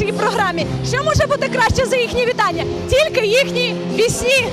нашій програмі. Що може бути краще за їхні вітання? Тільки їхні пісні.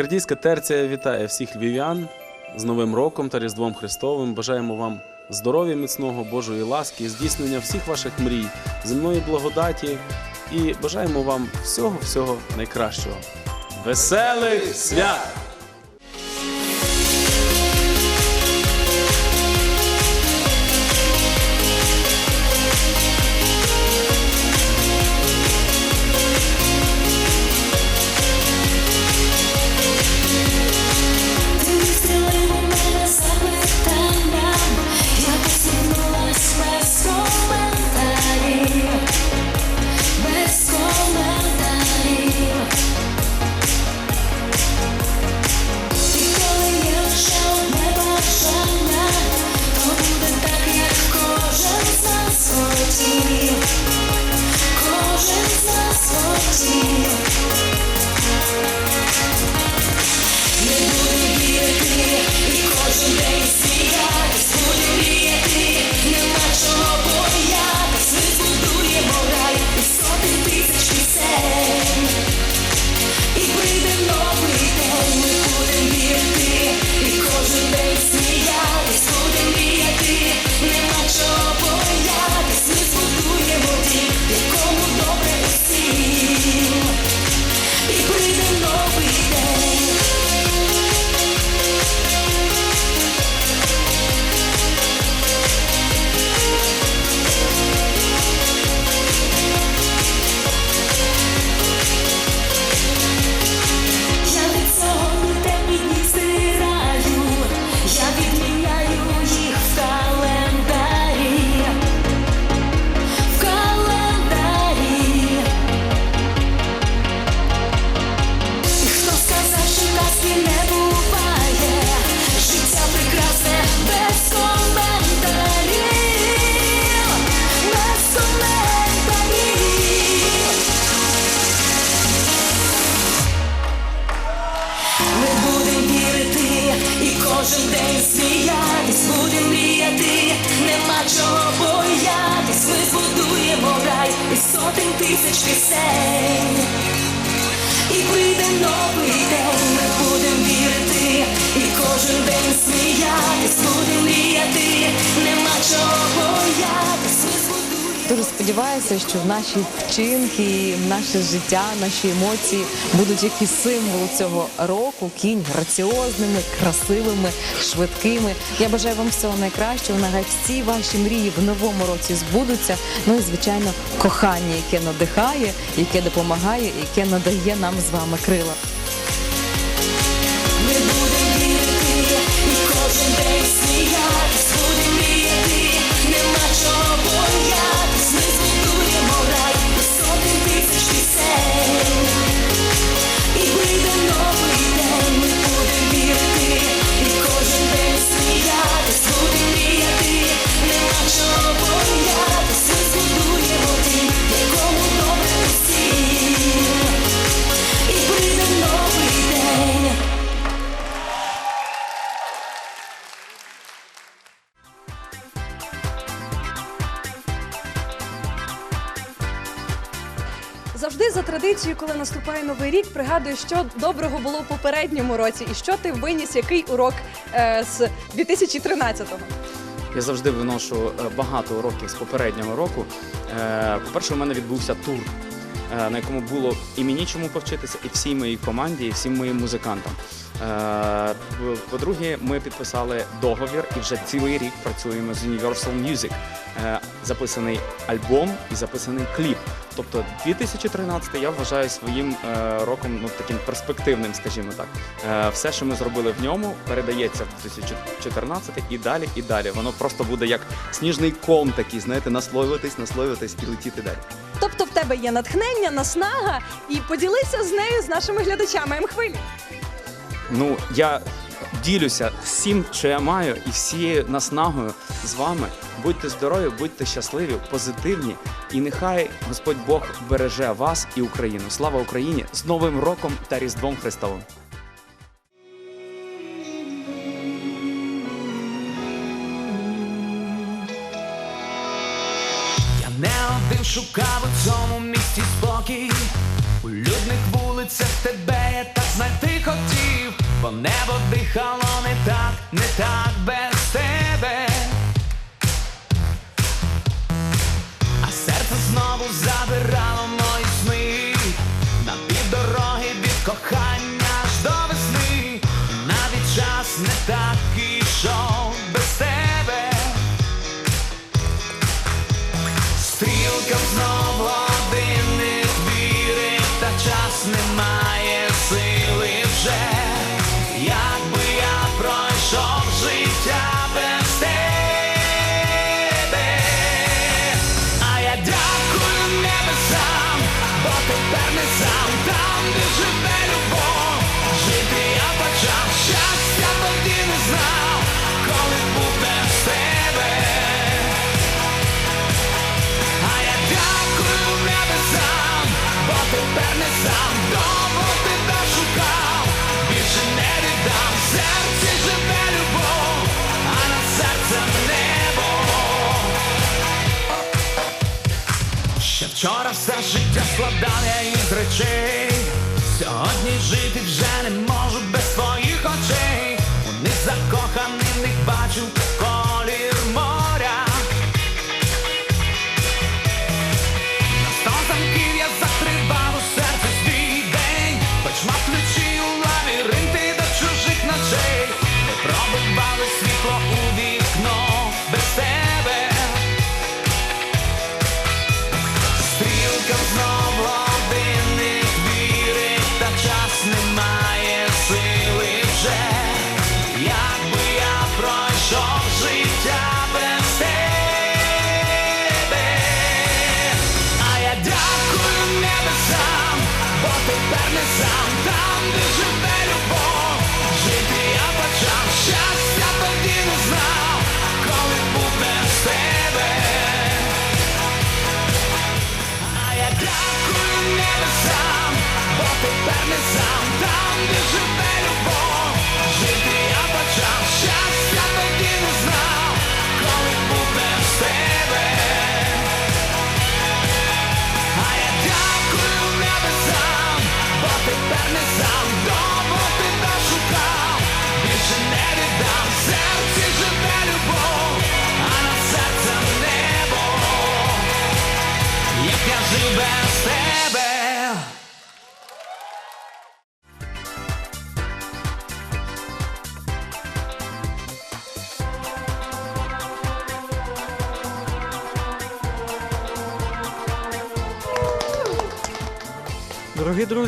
Гердійська терція вітає всіх львів'ян з Новим роком та Різдвом Христовим. Бажаємо вам здоров'я міцного, Божої ласки, здійснення всіх ваших мрій, земної благодаті і бажаємо вам всього-всього найкращого. Веселих свят! see. Дуже сподіваюся, що наші вчинки, наше життя, наші емоції будуть якісь символ цього року. Кінь граціозними, красивими, швидкими. Я бажаю вам всього найкращого. Нехай всі ваші мрії в новому році збудуться. Ну і звичайно, кохання, яке надихає, яке допомагає, яке надає нам з вами крила. Ми будем вірити, і кожен день сміятись, нема чого боятись, наступає новий рік, пригадую, що доброго було в попередньому році, і що ти виніс, який урок е, з 2013-го. Я завжди виношу е, багато уроків з попереднього року. Е, По-перше, у мене відбувся тур, на якому було і мені чому повчитися, і всій моїй команді, і всім моїм музикантам. Е, по- По-друге, ми підписали договір і вже цілий рік працюємо з Universal Music. Е, Записаний альбом і записаний кліп. Тобто 2013 я вважаю своїм е, роком ну таким перспективним, скажімо так. Е, все, що ми зробили в ньому, передається в 2014 і далі, і далі. Воно просто буде як сніжний ком такий, знаєте, наслоюватись, наслоюватись і летіти далі. Тебе є натхнення, наснага, і поділися з нею з нашими глядачами М-хвилі. Ну я ділюся всім, що я маю, і всією наснагою з вами. Будьте здорові, будьте щасливі, позитивні, і нехай Господь Бог береже вас і Україну. Слава Україні! З Новим роком та Різдвом Христовим! Не шукав у цьому місті спокій. У людних вулицях тебе я так знайти хотів, бо небо дихало не так, не так без тебе. А серце знову забирало вчора все життя складав я із речей. Сьогодні жити вже не можу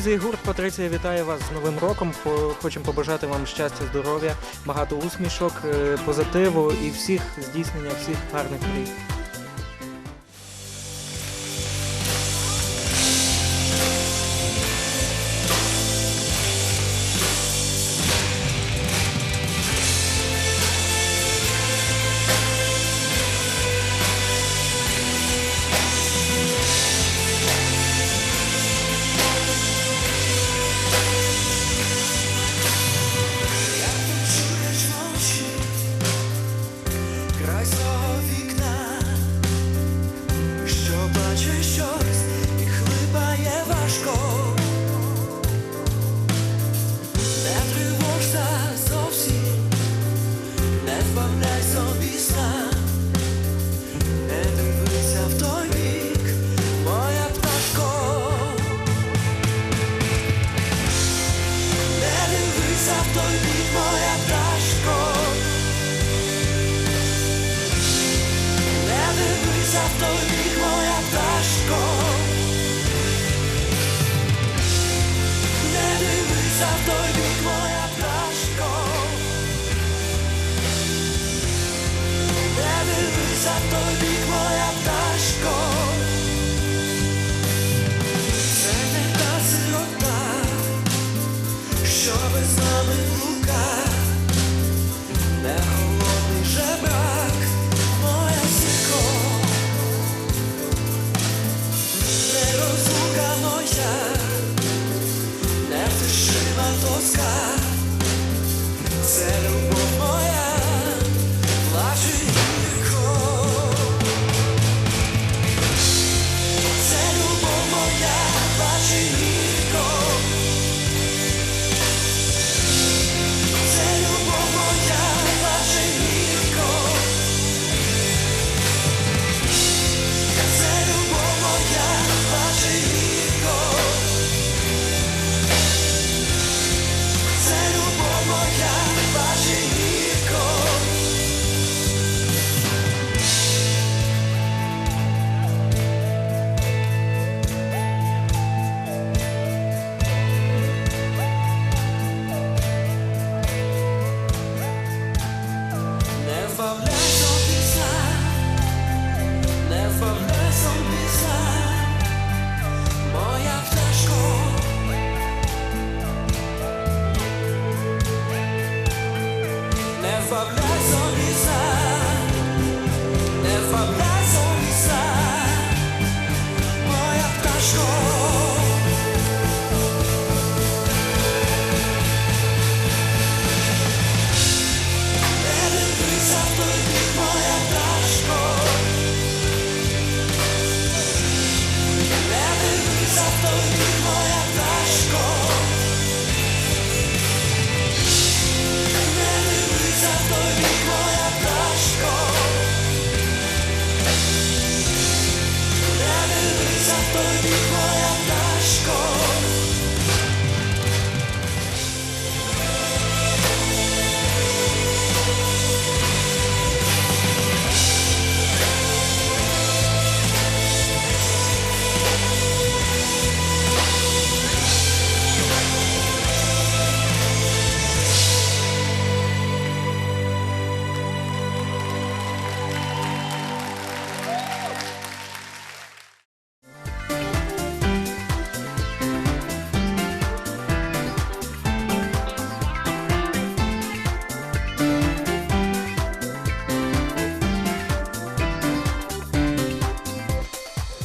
друзі, гурт Патриція вітає вас з Новим роком. Хочемо побажати вам щастя, здоров'я, багато усмішок, е, позитиву і всіх здійснення всіх гарних мрій. Це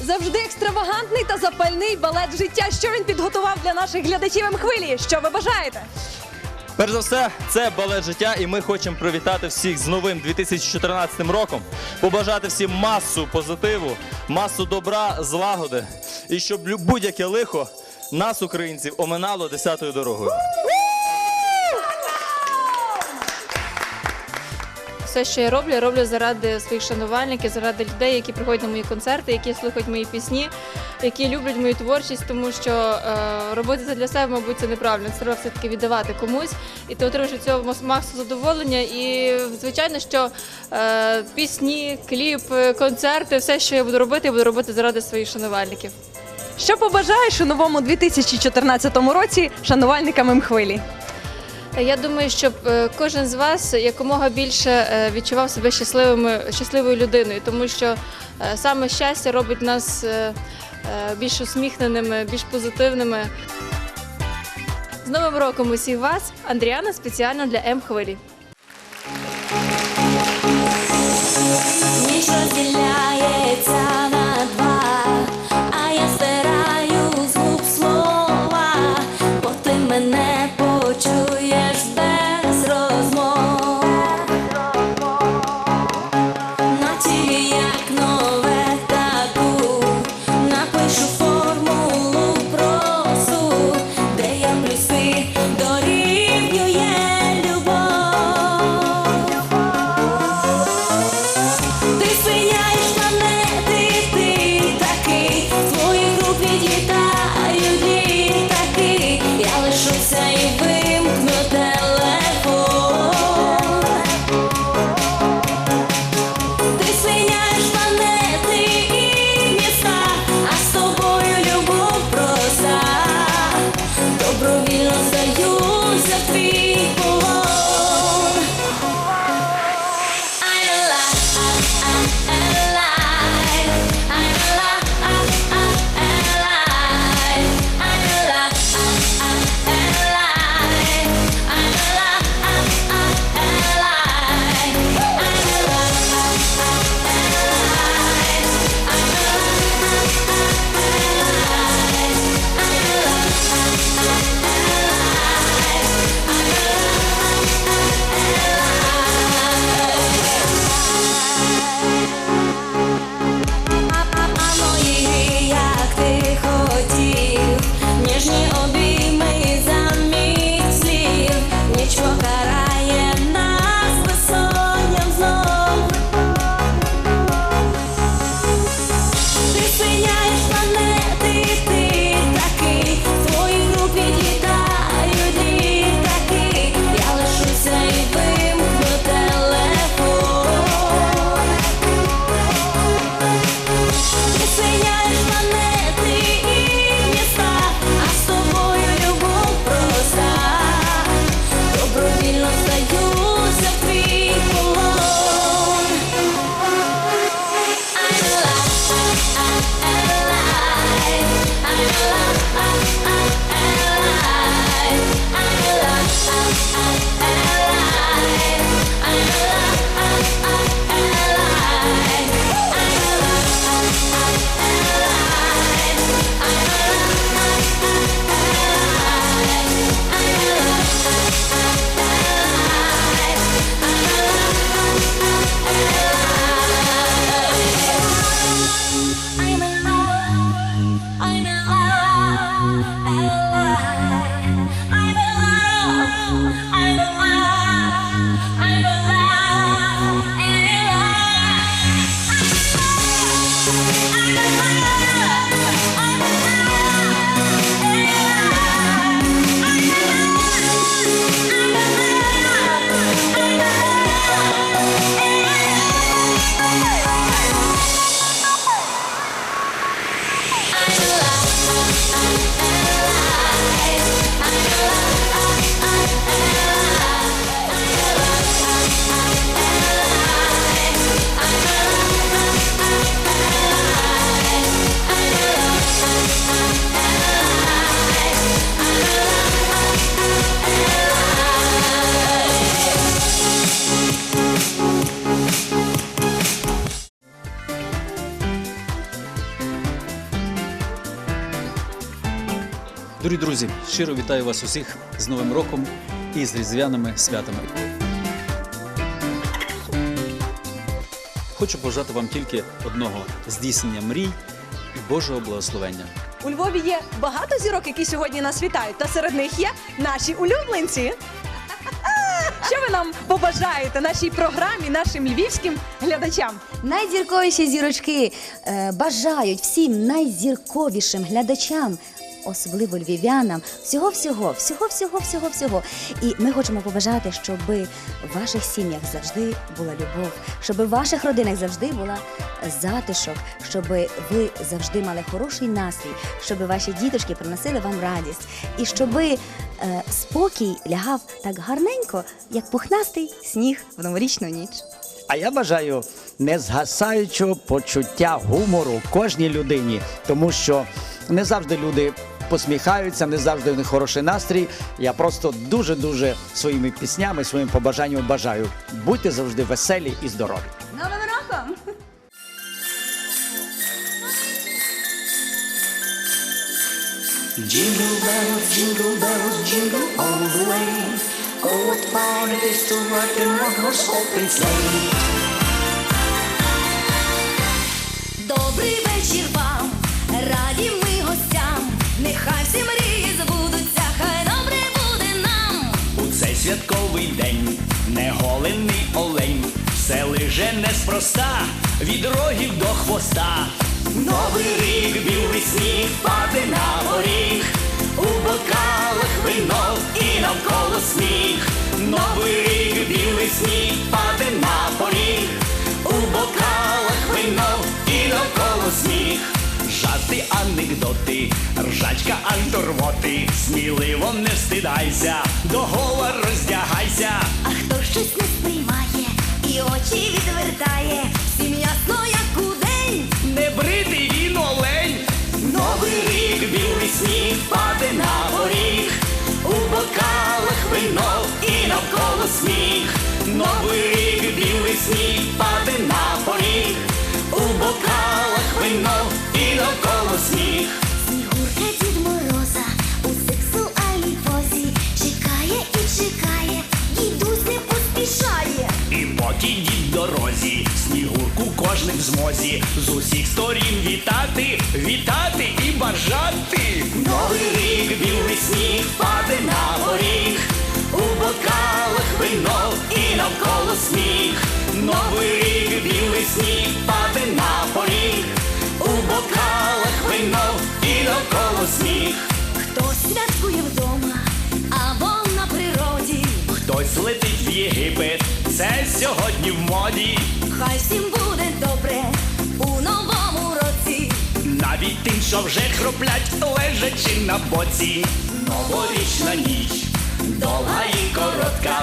Завжди екстравагантний та запальний балет життя. Що він підготував для наших глядачів М-хвилі? Що ви бажаєте? Перш за все, це балет життя, і ми хочемо привітати всіх з новим 2014 роком, побажати всім масу позитиву, масу добра, злагоди, і щоб будь-яке лихо нас, українців, оминало десятою дорогою. Все, що я роблю, я роблю заради своїх шанувальників, заради людей, які приходять на мої концерти, які слухають мої пісні, які люблять мою творчість, тому що е, робити це для себе, мабуть, це неправильно. Це треба все-таки віддавати комусь, і ти отримуєш від цього мас- масу задоволення. І звичайно, що е, пісні, кліп, концерти, все, що я буду робити, я буду робити заради своїх шанувальників. Що побажаєш у новому 2014 році шанувальникам М-хвилі? Я думаю, щоб е, кожен з вас якомога більше е, відчував себе щасливою людиною, тому що е, саме щастя робить нас е, е, більш усміхненими, більш позитивними. З Новим роком усіх вас, Андріана, спеціально для М-хвилі. Ніч розділяється друзі, щиро вітаю вас усіх з Новим роком і з різдвяними святами. Хочу побажати вам тільки одного здійснення мрій і Божого благословення. У Львові є багато зірок, які сьогодні нас вітають, та серед них є наші улюбленці. Що ви нам побажаєте нашій програмі, нашим львівським глядачам? Найзірковіші зірочки е, бажають всім найзірковішим глядачам особливо львів'янам, всього, всього, всього, всього, всього, всього. І ми хочемо побажати, щоб в ваших сім'ях завжди була любов, щоб в ваших родинах завжди була затишок, щоб ви завжди мали хороший настрій, щоб ваші діточки приносили вам радість, і щоб е, спокій лягав так гарненько, як пухнастий сніг в новорічну ніч. А я бажаю незгасаючого почуття гумору кожній людині, тому що не завжди люди посміхаються, не завжди у них хороший настрій. Я просто дуже дуже своїми піснями, своїм побажанням бажаю. Будьте завжди веселі і здорові. Новим роком! Jingle bells, jingle bells, jingle all the way. Oh, what fun it is to ride in one horse open sleigh. Добрий вечір вам, всі мрії збудуться, хай добре буде нам. У цей святковий день неголений олень, все лиже неспроста, від рогів до хвоста. Новий рік білий сніг паде на поріг, у бокалах вино і навколо сміх. Новий рік білий сніг паде на поріг, у бокалах вино і навколо сміх. Жарти, анекдоти, ржачка аж до рвоти. Сміливо не стидайся, до гола роздягайся. А хто щось не сприймає В дорозі, снігурку кожний в змозі з усіх сторін вітати, вітати і бажати. Новий рік білий сніг паде на поріг, у бокалах вино і навколо сміх. Новий рік білий сніг паде на поріг, у бокалах вино і навколо сміх. Хтось святкує вдома або на природі. Хтось летить в Єгипет, це сьогодні в моді. Хай всім буде добре у новому році. Навіть тим, що вже хроплять, лежачи на боці. Новорічна ніч, довга і коротка,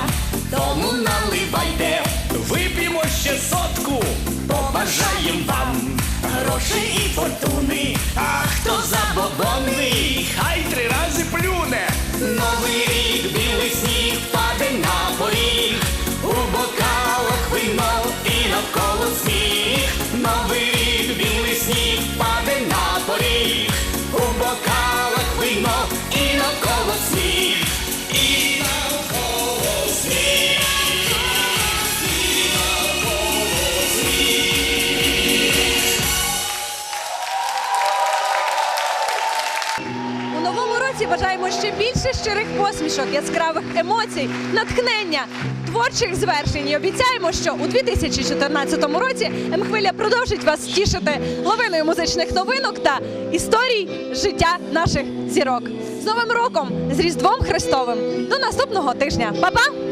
тому наливайте, вип'ємо ще сотку, побажаєм вам грошей і фортуни. А хто забобонний, хай три рази плюне. Новий рік, білий сніг паде на поріг, ще більше щирих посмішок, яскравих емоцій, натхнення, творчих звершень. І обіцяємо, що у 2014 році М-хвиля продовжить вас тішити лавиною музичних новинок та історій життя наших зірок. З Новим роком, з Різдвом Христовим. До наступного тижня. Па-па!